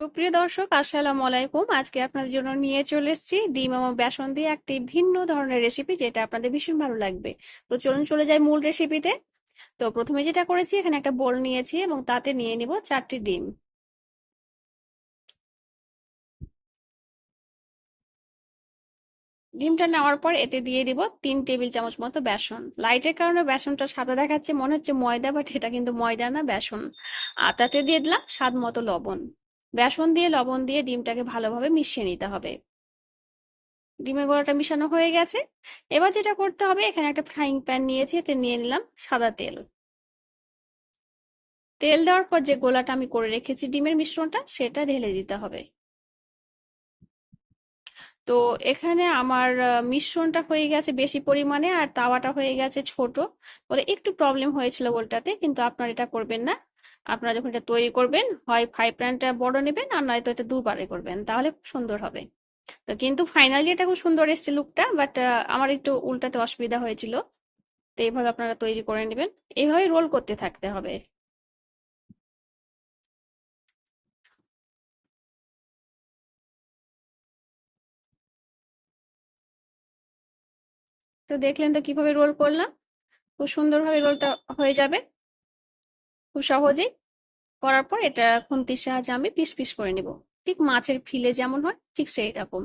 সুপ্রিয় দর্শক, আসসালামু আলাইকুম। আজকে আপনাদের জন্য নিয়ে চলে এসেছি ডিম এবং বেসন দিয়ে একটি ভিন্ন ধরনের রেসিপি যেটা আপনাদের ভীষণ ভালো লাগবে। তো চলুন চলে যাই মূল রেসিপিতে তো। প্রথমে যেটা করেছি, এখানে একটা বোল নিয়েছি এবং তাতে নিয়ে নিব চারটি ডিম। ডিমটা নেওয়ার পর এতে দিয়ে দিব তিন টেবিল চামচ মতো বেসন। লাইটের কারণে বেসনটা সাদা দেখাচ্ছে, মনে হচ্ছে ময়দা বাট এটা কিন্তু ময়দা না, বেসন। আর তাতে দিয়ে দিলাম স্বাদ মতো লবণ। বেসন দিয়ে, লবণ দিয়ে ডিমটাকে ভালোভাবে মিশিয়ে নিতে হবে। ডিমের গোড়াটা মিশানো হয়ে গেছে। এবার যেটা করতে হবে, এখানে একটা ফ্রাইং প্যান নিয়েছি, এতে নিয়ে নিলাম সাদা তেল। তেল দেওয়ার পর যে গোলাটা আমি করে রেখেছি ডিমের মিশ্রণটা, সেটা ঢেলে দিতে হবে। তো এখানে আমার মিশ্রণটা হয়ে গেছে বেশি পরিমাণে, আর তাওয়াটা হয়ে গেছে ছোট। বলে একটু প্রবলেম হয়েছিল ওটাতে কিন্তু আপনার এটা করবেন না। আপনারা যখন এটা তৈরি করবেন, হয় ফ্রাই প্যানটা বড় নেবেন আর নয়তো এটা দুবারে করবেন, তাহলে খুব সুন্দর হবে। তো কিন্তু ফাইনালি এটা খুব সুন্দর এসছে লুকটা বাট আমার একটু উল্টাতে অসুবিধা হয়েছিল। তো এইভাবে আপনারা তৈরি করে নেবেন। এইভাবে রোল করতে থাকতে হবে। তো দেখলেন তো কীভাবে রোল করলাম? খুব সুন্দরভাবে রোলটা হয়ে যাবে। খুব সহজেই করার পর এটা খুন্তির সাহায্যে আমি পিস পিস করে নিব। ঠিক মাছের ফিলে যেমন হয়, ঠিক সেই রকম।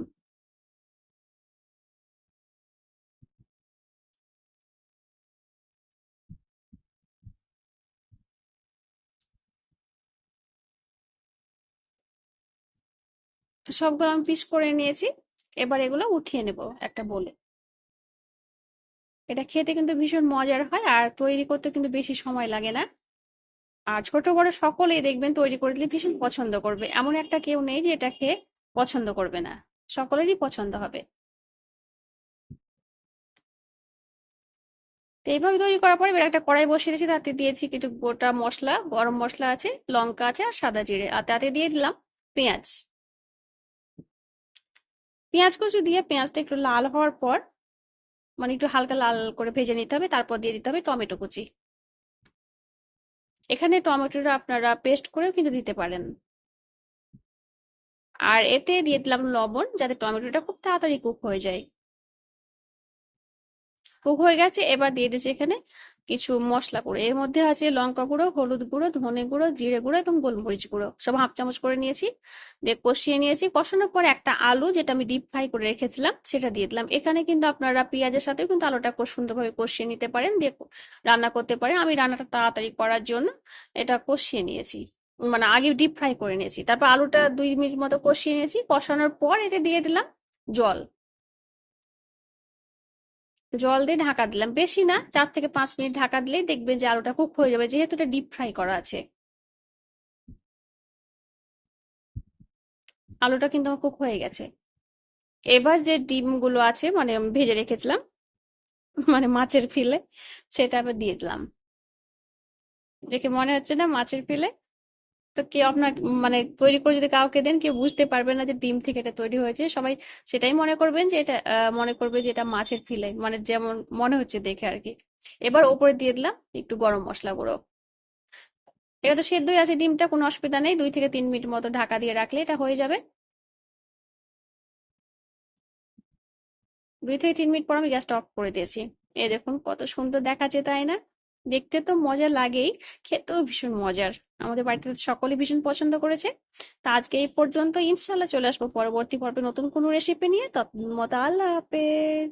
সবগুলো আমি পিস করে নিয়েছি। এবার এগুলো উঠিয়ে নেব একটা বলে। এটা খেতে কিন্তু ভীষণ মজার হয় আর তৈরি করতে কিন্তু বেশি সময় লাগে না। আর ছোট বড় সকলেই দেখবেন তৈরি করে দিলে ভীষণ পছন্দ করবে। এমন একটা কেউ নেই যে এটা খেয়ে পছন্দ করবে না। সকলেরই পছন্দ হবে। এইভাবে তৈরি করার পরে এবার একটা কড়াই বসিয়ে দিয়েছি। তাতে দিয়েছি কিছু গোটা মশলা, গরম মশলা আছে, লঙ্কা আছে আর সাদা জিরে। আর তাতে দিয়ে দিলাম পেঁয়াজ। পেঁয়াজ কুচি দিয়ে পেঁয়াজটা একটু লাল হওয়ার পর মানে একটু হালকা লাল করে ভেজে নিতে হবে, তারপর দিয়ে দিতে হবে টমেটো কুচি। এখানে টমেটোটা আপনারা পেস্ট করেও কিন্তু দিতে পারেন। আর এতে দিয়ে দিলাম লবণ, যাতে টমেটোটা খুব তাড়াতাড়ি কুক হয়ে যায়। কুক হয়ে গেছে, এবার দিয়ে দিচ্ছি এখানে কিছু মশলা গুঁড়ো। এর মধ্যে আছে লঙ্কা গুঁড়ো হলুদ গুঁড়ো ধনে গুঁড়ো জিরে গুঁড়ো এবং গোলমরিচ গুঁড়ো। সব হাফ চামচ করে নিয়েছি। দিয়ে কষিয়ে নিয়েছি। কষানোর পর একটা আলু যেটা আমি ডিপ ফ্রাই করে রেখেছিলাম সেটা দিয়ে দিলাম। এখানে কিন্তু আপনারা পেঁয়াজের সাথেও কিন্তু আলুটা খুব সুন্দরভাবে কষিয়ে নিতে পারেন। দিয়ে রান্না করতে পারেন। আমি রান্নাটা তাড়াতাড়ি করার জন্য এটা কষিয়ে নিয়েছি। মানে আগে ডিপ ফ্রাই করে নিয়েছি। তারপর আলুটা দুই মিনিট মতো কষিয়ে নিয়েছি। কষানোর পর এতে দিয়ে দিলাম জল। জল দিয়ে ঢাকা দিলাম। বেশি না, চার থেকে পাঁচ মিনিট ঢাকা দিলেই দেখবেন যে আলুটা কুক হয়ে যাবে, যেহেতু এটা ডিপ ফ্রাই করা আছে। আলুটা কিন্তু আমার কুক হয়ে গেছে। এবার যে ডিমগুলো আছে মানে ভেজে রেখেছিলাম মানে মাছের ফিলে, সেটা আবার দিয়ে দিলাম। দেখে মনে হচ্ছে না মাছের ফিলে তো কেউ আপনার মানে তৈরি করে যদি কাউকে দেন, কেউ বুঝতে পারবে না যে ডিম থেকে এটা তৈরি হয়েছে। সবাই সেটাই মনে করবেন যে এটা মনে করবে যে এটা মাছের ফিলে মানে যেমন মনে হচ্ছে দেখে আর কি এবার ওপরে দিয়ে দিলাম একটু গরম মশলা গুঁড়ো। এটা তো সেদ্ধই আছে, ডিমটা কোনো অসুবিধা নেই। দুই থেকে তিন মিনিট মতো ঢাকা দিয়ে রাখলে এটা হয়ে যাবে। দুই থেকে তিন মিনিট পর আমি গ্যাসটা অফ করে দিয়েছি। এই দেখুন কত সুন্দর দেখাচ্ছে, তাই না? দেখতে তো মজা লাগেই, খেতেও ভীষণ মজার। আমাদের বাড়িতে সকলে ভীষণ পছন্দ করেছে। তা আজকে এই পর্যন্ত ইনশাল্লাহ চলে আসব পরবর্তী পর্বে নতুন কোনো রেসিপি নিয়ে। তত মতো আল্লাহ হাফেজ।